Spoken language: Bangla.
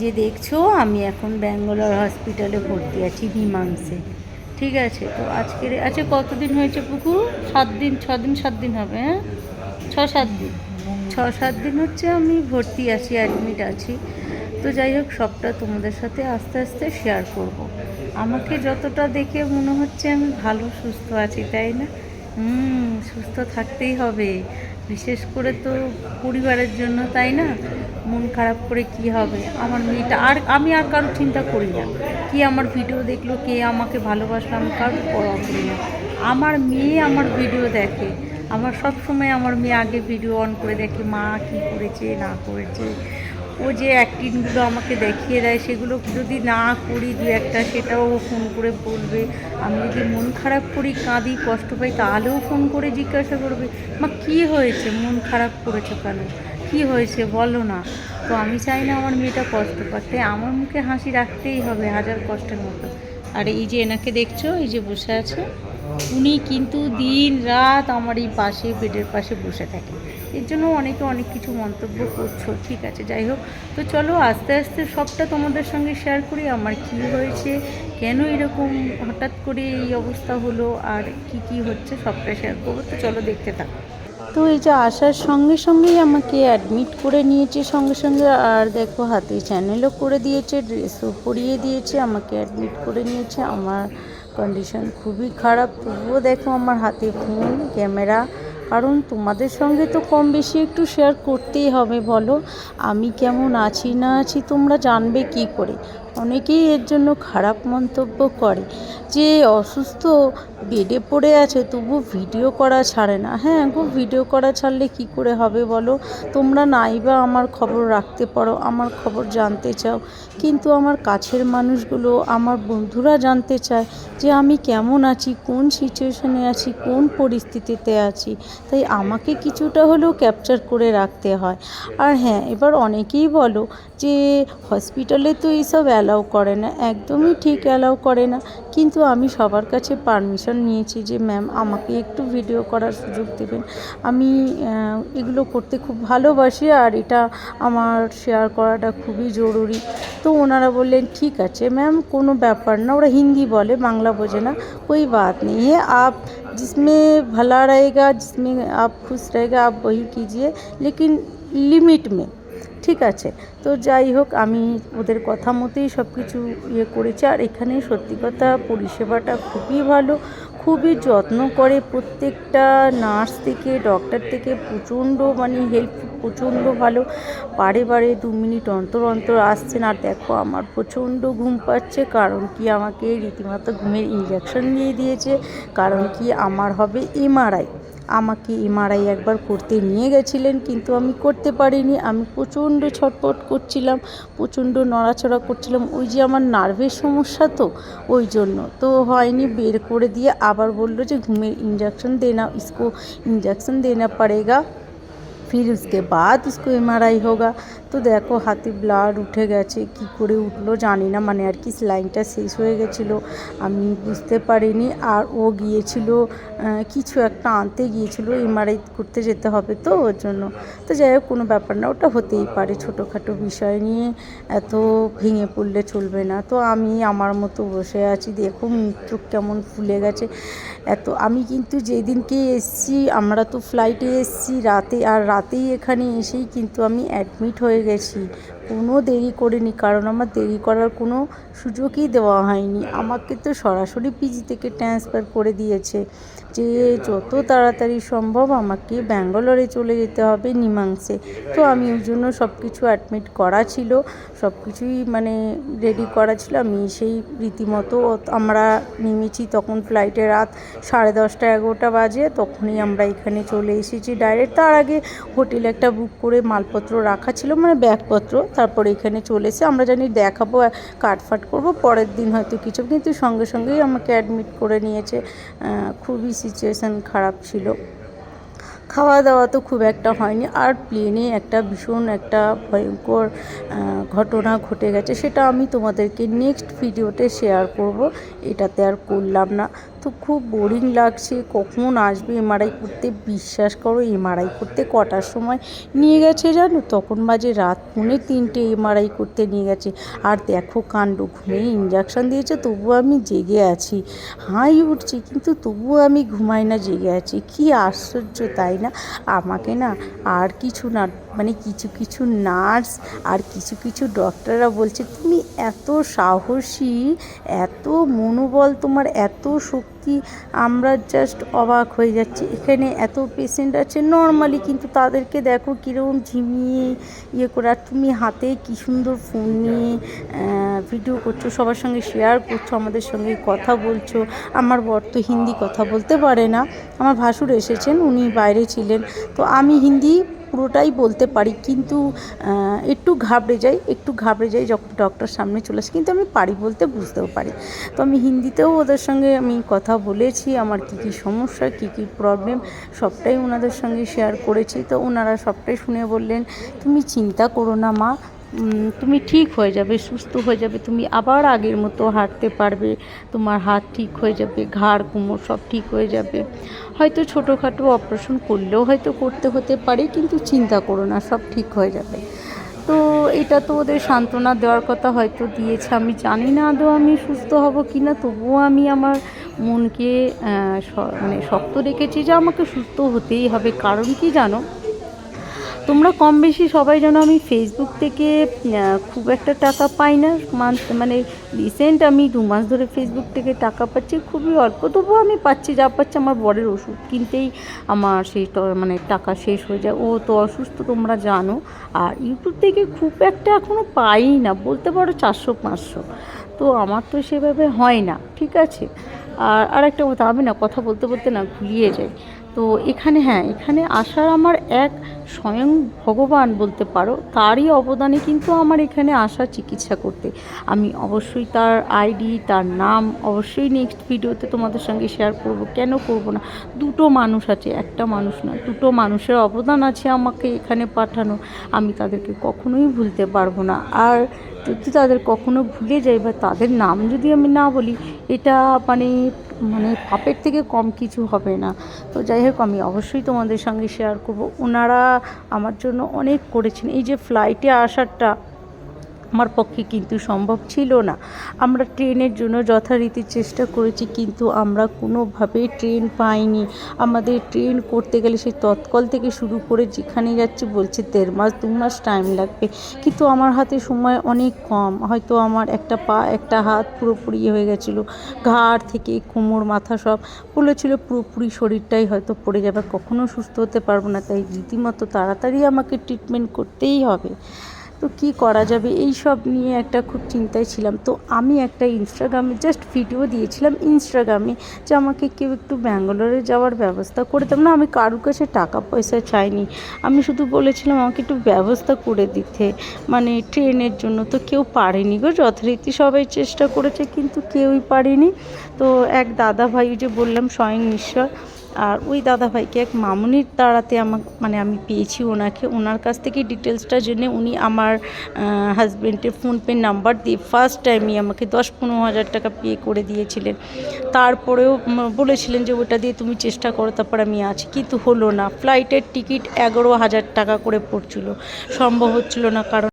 যে দেখছ, আমি এখন ব্যাঙ্গালোর হসপিটালে ভর্তি আছি নিমাংসে ঠিক আছে, তো আজকের আচ্ছা কতদিন হয়েছে পুকুর সাত দিন, ছ দিন, সাত দিন হবে হ্যাঁ? ছ, সাত দিন। ছ, সাত দিন হচ্ছে আমি ভর্তি আছি অ্যাডমিট আছি। তো যাই হোক, সবটা তোমাদের সাথে আস্তে আস্তে শেয়ার করব। আমাকে যতটা দেখে মনে হচ্ছে আমি ভালো, সুস্থ আছি, তাই না? হুম, সুস্থ থাকতেই হবে। বিশেষ করে তো পরিবারের জন্য, তাই না? মন খারাপ করে কি হবে? আমার মেয়েটা আর, আমি আর কারও চিন্তা করি না। কে আমার ভিডিও দেখল, কে আমাকে ভালোবাসলো, আমি কারোর পরোয়া করি না। আমার মেয়ে আমার ভিডিও দেখে। আমার সবসময় আমার মেয়ে আগে ভিডিও অন করে দেখে, মা কি করেছে, না করেছে। ও যে অ্যাক্টিংগুলো আমাকে দেখিয়ে দেয়, সেগুলো যদি না করি দু একটা, সেটাও ফোন করে বলবে। আমি যদি মন খারাপ করি, কাঁদি, কষ্ট পাই, তাহলেও ফোন করে জিজ্ঞাসা করবে, মা, কী হয়েছে? মন খারাপ করেছ কেন? কী হয়েছে? বলো না। তো আমি চাই না আমার মেয়েটা কষ্ট পাক। তাই আমার মুখে হাসি রাখতেই হবে, হাজার কষ্টের মতো। আর এই যে এনাকে দেখছ, এই যে বসে আছে, উনি কিন্তু দিন রাত আমার এই পাশে, বেডের পাশে বসে থাকে। এর জন্য অনেকে অনেক কিছু মন্তব্য করছ, ঠিক আছে, যাই হোক। তো চলো, আস্তে আস্তে সবটা তোমাদের সঙ্গে শেয়ার করি, আমার কি হয়েছে, কেন এরকম হঠাৎ করে এই অবস্থা হলো, আর কি কি হচ্ছে, সবটা শেয়ার করব। তো চলো, দেখতে থাকো। তো এই যে আসার সঙ্গে সঙ্গেই আমাকে অ্যাডমিট করে নিয়েছে সঙ্গে সঙ্গে, আর দেখো হাতে চ্যানেলও করে দিয়েছে ড্রেসও পরিয়ে দিয়েছে, আমাকে অ্যাডমিট করে নিয়েছে। আমার কন্ডিশন খুবই খারাপ, তবুও দেখো আমার হাতে ফোন ক্যামেরা কারণ তোমাদের সঙ্গে তো কম বেশি একটু শেয়ার করতেই হবে, বলো। আমি কেমন আছি না আছি তোমরা জানবে কি করে। অনেকেই এর জন্য খারাপ মন্তব্য করে যে অসুস্থ বেডে পড়ে আছে, তবু ভিডিও করা ছাড়ে না। হ্যাঁ গো ভিডিও করা ছাড়লে কি করে হবে বলো? তোমরা নাই বা আমার খবর রাখতে পারো, আমার খবর জানতে চাও। কিন্তু আমার কাছের মানুষগুলো, আমার বন্ধুরা জানতে চায় যে আমি কেমন আছি, কোন সিচুয়েশনে আছি, কোন পরিস্থিতিতে আছি। তাই আমাকে কিছুটা হলেও ক্যাপচার করে রাখতে হয়। আর হ্যাঁ এবার অনেকেই বলো যে হসপিটালে তো এইসব অ্যালাউ করে না একদমই ঠিক অ্যালাউ করে না কিন্তু আমি সবার কাছে পারমিশন নিয়েছি যে ম্যাম আমাকে একটু ভিডিও করার সুযোগ দেবেন আমি আহ, এগুলো করতে খুব ভালোবাসি আর এটা আমার শেয়ার করাটা খুবই জরুরি তো ওনারা বললেন ঠিক আছে ম্যাম কোনো ব্যাপার না ওরা হিন্দি বলে বাংলা বোঝে না कोई बात नहीं है आप जिसमें भला रहेगा जिसमें आप खुश रहेगा आप वही कीजिए लेकिन লিমিট মে ঠিক আছে। তো যাই হোক, আমি ওদের কথা মতোই সব কিছু ইয়ে করেছি। আর এখানে সত্যি কথা পরিষেবাটা খুবই ভালো, খুবই যত্ন করে প্রত্যেকটা নার্স থেকে, ডক্টর থেকে প্রচণ্ড মানে হেল্প প্রচণ্ড ভালো। বারে বারে দু মিনিট অন্তর অন্তর আসছেন। আর দেখো, আমার প্রচণ্ড ঘুম পাচ্ছে। কারণ কি আমাকে রীতিমতো ঘুমের ইঞ্জেকশন দিয়ে দিয়েছে। কারণ কি আমার হবে এমআরআই আমাকে এমআরআই একবার করতে নিয়ে গেছিলেন, কিন্তু আমি করতে পারিনি। আমি প্রচণ্ড ছটপট করছিলাম, প্রচণ্ড নড়াচড়া করছিলাম। ওই যে আমার নার্ভের সমস্যা তো, ওই জন্য। তো হয়নি, বের করে দিয়ে আবার বলল যে ঘুমের ইঞ্জেকশন দেনা ইস্কো ইঞ্জেকশন দেনা পড়েগা फिर उसके बाद उसको एम होगा তো দেখো হাতে ব্লাড উঠে গেছে কি করে উঠলো জানি না মানে আর কি স্লাইনটা শেষ হয়ে গেছিলো আমি বুঝতে পারিনি আর ও গিয়েছিল আহ, কিছু একটা আনতে গিয়েছিল এমআরআই করতে যেতে হবে তো ওর জন্য তো যাই হোক কোনো ব্যাপার না ওটা হতেই পারে ছোটোখাটো বিষয় নিয়ে এত ভেঙে পড়লে চলবে না তো আমি আমার মতো বসে আছি দেখো মুখ চোখ কেমন ফুলে গেছে এত আমি কিন্তু যেদিনকে এসছি আমরা তো ফ্লাইটে এসছি রাতে আর রাতেই এখানে এসেই কিন্তু আমি অ্যাডমিট হয়ে গেছি। কোনো দেরি করিনি কারণ আমার দেরি করার কোনো সুযোগই দেওয়া হয়নি। আমাকে তো সরাসরি পিজি থেকে ট্রান্সফার করে দিয়েছে। যে যত তাড়াতাড়ি সম্ভব আমাকে ব্যাঙ্গালোরে চলে যেতে হবে নিমাংসে তো আমি ওই জন্য সব কিছু অ্যাডমিট করা ছিল সব কিছুই মানে রেডি করা ছিল। আমি সেই রীতিমতো আমরা নেমেছি তখন ফ্লাইটে রাত সাড়ে দশটা এগারোটা বাজে তখনই আমরা এখানে চলে এসেছি ডাইরেক্ট তার আগে হোটেল একটা বুক করে মালপত্র রাখা ছিল মানে ব্যাগপত্র। তারপর এখানে চলে এসে আমরা জানি দেখাবো কাটফাট করব। পরের দিন হয়তো কিছু কিন্তু সঙ্গে সঙ্গেই আমাকে অ্যাডমিট করে নিয়েছে। খুবই সিচুয়েশান খারাপ ছিল। খাওয়া দাওয়া তো খুব একটা হয়নি। আর প্লেনে একটা ভীষণ একটা ভয়ঙ্কর ঘটনা ঘটে গেছে। সেটা আমি তোমাদেরকে নেক্সট ভিডিওতে শেয়ার করব। এটাতে আর করলাম না। তো খুব বোরিং লাগছে, কখন আসবে এমআরআই করতে? বিশ্বাস করো এমআরআই করতে কটার সময় নিয়ে গেছে জানো? তখন বাজে রাত পৌনে তিনটে এমআরআই করতে নিয়ে গেছে। আর দেখো কাণ্ড ঘুমিয়ে ইঞ্জেকশন দিয়েছে, তবুও আমি জেগে আছি। হাই উঠছে, কিন্তু তবুও আমি ঘুমাই না, জেগে আছি। কি আশ্চর্য, তাই না? আমাকে না আর কিছু না মানে কিছু কিছু নার্স আর কিছু কিছু ডক্টররা বলছে, তুমি এত সাহসী, এত মনোবল তোমার, এত শক্তি, আমরা জাস্ট অবাক হয়ে যাচ্ছি। এখানে এত পেশেন্ট আছে নর্মালি কিন্তু তাদেরকে দেখো কীরকম ঝিমিয়ে ইয়ে করে, আর তুমি হাতে কী সুন্দর ফোন নিয়ে ভিডিও করছ, সবার সঙ্গে শেয়ার করছ, আমাদের সঙ্গে কথা বলছো। আমার বর তো হিন্দি কথা বলতে পারে না। আমার ভাসুর এসেছেন, উনি বাইরে ছিলেন। তো আমি হিন্দি পুরোটাই বলতে পারি, কিন্তু একটু ঘাবড়ে যাই, একটু ঘাবড়ে যাই যখন ডক্টর সামনে চলে আসে, কিন্তু আমি পারি বলতে বুঝতেও পারি। তো আমি হিন্দিতেও ওদের সঙ্গে আমি কথা বলেছি, আমার কী কী সমস্যা, কী কী প্রবলেম সবটাই ওনাদের সঙ্গে শেয়ার করেছি। তো ওনারা সবটাই শুনে বললেন, তুমি চিন্তা করো না মা তুমি ঠিক হয়ে যাবে, সুস্থ হয়ে যাবে, তুমি আবার আগের মতো হাঁটতে পারবে, তোমার হাত ঠিক হয়ে যাবে, ঘাড়, কোমর সব ঠিক হয়ে যাবে। হয়তো ছোটোখাটো অপারেশন করলেও হয়তো করতে হতে পারে, কিন্তু চিন্তা করো না, সব ঠিক হয়ে যাবে। তো এটা তো ওদের সান্ত্বনা দেওয়ার কথা হয়তো দিয়েছে, আমি জানি না আদৌ আমি সুস্থ হব কি না তবুও আমি আমার মনকে মানে শক্ত রেখেছি যে আমাকে সুস্থ হতেই হবে, কারণ কি জানো? তোমরা কম বেশি সবাই জানো আমি ফেসবুক থেকে খুব একটা টাকা পাই না। মান্থ মানে রিসেন্ট আমি দু মাস ধরে ফেসবুক থেকে টাকা পাচ্ছি, খুবই অল্প। তবুও আমি পাচ্ছি, যা পাচ্ছি আমার বরের ওষুধ কিনতেই আমার সেই মানে টাকা শেষ হয়ে যায়। ও তো অসুস্থ, তোমরা জানো। আর ইউটিউব থেকে খুব একটা এখনও পাই না, বলতে পারো চারশো, পাঁচশো। তো আমার তো সেভাবে হয় না, ঠিক আছে? আর আরেকটা কথা, আমি না কথা বলতে বলতে না ভুলিয়ে যাই। তো এখানে হ্যাঁ এখানে আসার আমার এক স্বয়ং ভগবান বলতে পারো, তারই অবদানে কিন্তু আমার এখানে আসা চিকিৎসা করতে। আমি অবশ্যই তার আইডি, তার নাম অবশ্যই নেক্সট ভিডিওতে তোমাদের সঙ্গে শেয়ার করব। কেন করব না? দুটো মানুষ আছে, একটা মানুষ না, দুটো মানুষের অবদান আছে আমাকে এখানে পাঠানো। আমি তাদেরকে কখনোই ভুলতে পারব না। আর যদি তাদের কখনো ভুলে যাই বা তাদের নাম যদি আমি না বলি, এটা মানে মানে পাপের থেকে কম কিছু হবে না। তো যাই হোক, আমি অবশ্যই তোমাদের সঙ্গে শেয়ার করব। ওনারা আমার জন্য অনেক করেছেন। এই যে ফ্লাইটে আসারটা আমার পক্ষে কিন্তু সম্ভব ছিল না। আমরা ট্রেনের জন্য যথারীতি চেষ্টা করেছি, কিন্তু আমরা কোনোভাবেই ট্রেন পাইনি। আমাদের ট্রেন করতে গেলে সেই তৎকল থেকে শুরু করে যেখানে যাচ্ছি বলছে দেড় মাস, দু মাস টাইম লাগবে। কিন্তু আমার হাতে সময় অনেক কম। হয়তো আমার একটা পা, একটা হাত পুরোপুরি ইয়ে হয়ে গেছিল। ঘাড় থেকে কোমর, মাথা সব বলেছিল পুরোপুরি শরীরটাই হয়তো পড়ে যাবে। কখনো সুস্থ হতে পারব না, তাই রীতিমতো তাড়াতাড়ি আমাকে ট্রিটমেন্ট করতেই হবে। তো কি করা যাবে? এই সব নিয়ে একটা খুব চিন্তায় ছিলাম। তো আমি একটা ইনস্টাগ্রামে জাস্ট ভিডিও দিয়েছিলাম ইনস্টাগ্রামে যে আমাকে কেউ একটু ব্যাঙ্গালোরে যাওয়ার ব্যবস্থা করে দেব। না, আমি কারুর কাছে টাকা পয়সা চাইনি। আমি শুধু বলেছিলাম আমাকে একটু ব্যবস্থা করে দিতে মানে ট্রেনের জন্য। তো কেউ পারেনি গো, যথারীতি সবাই চেষ্টা করেছে, কিন্তু কেউই পারেনি। তো এক দাদা ভাই যে বললাম, স্বয়ং ঈশ্বর আর ওই দাদাভাইকে এক মামুনির তাড়াতে আমার মানে আমি পেয়েছি ওনাকে। ওনার কাছ থেকে ডিটেলসটা জেনে উনি আমার হাজব্যান্ডের ফোনপে নাম্বার দিয়ে ফার্স্ট টাইমই আমাকে দশ পনেরো হাজার টাকা পে করে দিয়েছিলেন। তারপরেও বলেছিলেন যে ওটা দিয়ে তুমি চেষ্টা করো, তারপর আমি আছি। কিন্তু হলো না। ফ্লাইটের টিকিট এগারো হাজার টাকা করে পড়ছিল। সম্ভব হচ্ছিল না কারণ